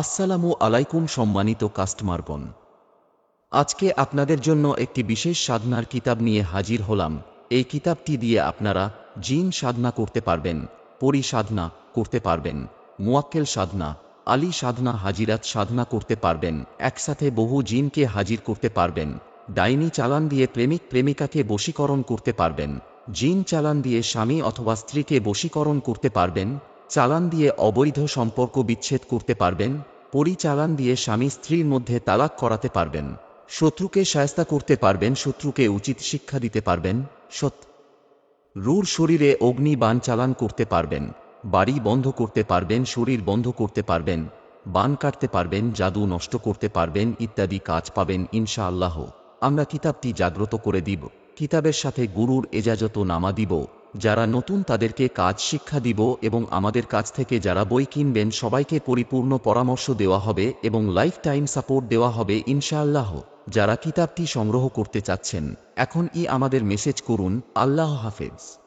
আসসালামু আলাইকুম সম্মানিত কাস্টমারগণ আজকে আপনাদের জন্য একটি বিশেষ সাধনার কিতাব নিয়ে হাজির হলাম। এই কিতাবটি দিয়ে আপনারা জিন সাধনা করতে পারবেন, পরি সাধনা করতে পারবেন, মুয়াক্কেল সাধনা, আলী সাধনা, হাজিরাত সাধনা করতে পারবেন, একসাথে বহু জিনকে হাজির করতে পারবেন, ডাইনি চালান দিয়ে প্রেমিক প্রেমিকাকে বশীকরণ করতে পারবেন, জিন চালান দিয়ে স্বামী অথবা স্ত্রীকে বশীকরণ করতে পারবেন চালান দিয়ে অবৈধ সম্পর্ক বিচ্ছেদ করতে পারবেন, পরিচালান দিয়ে স্বামী স্ত্রীর মধ্যে তালাক করাতে পারবেন, শত্রুকে সায়স্তা করতে পারবেন, শত্রুকে উচিত শিক্ষা দিতে পারবেন, সৎ রুর শরীরে অগ্নি বান চালান করতে পারবেন, বাড়ি বন্ধ করতে পারবেন, শরীর বন্ধ করতে পারবেন, বান কাটতে পারবেন, জাদু নষ্ট করতে পারবেন ইত্যাদি কাজ পাবেন ইনশাআল্লাহ। আমরা কিতাবটি জাগ্রত করে দিব। কিতাবের সাথে গুরুর এজাজত নামা দিব। যারা নতুন তাদেরকে কাজ শিক্ষা দিব এবং আমাদের কাছ থেকে যারা বই কিনবেন সবাইকে পরিপূর্ণ পরামর্শ দেওয়া হবে এবং লাইফ টাইম সাপোর্ট দেওয়া হবে ইনশাআল্লাহ। যারা কিতাবটি সংগ্রহ করতে চাচ্ছেন, এখন ই আমাদের মেসেজ করুন। আল্লাহ হাফেজ।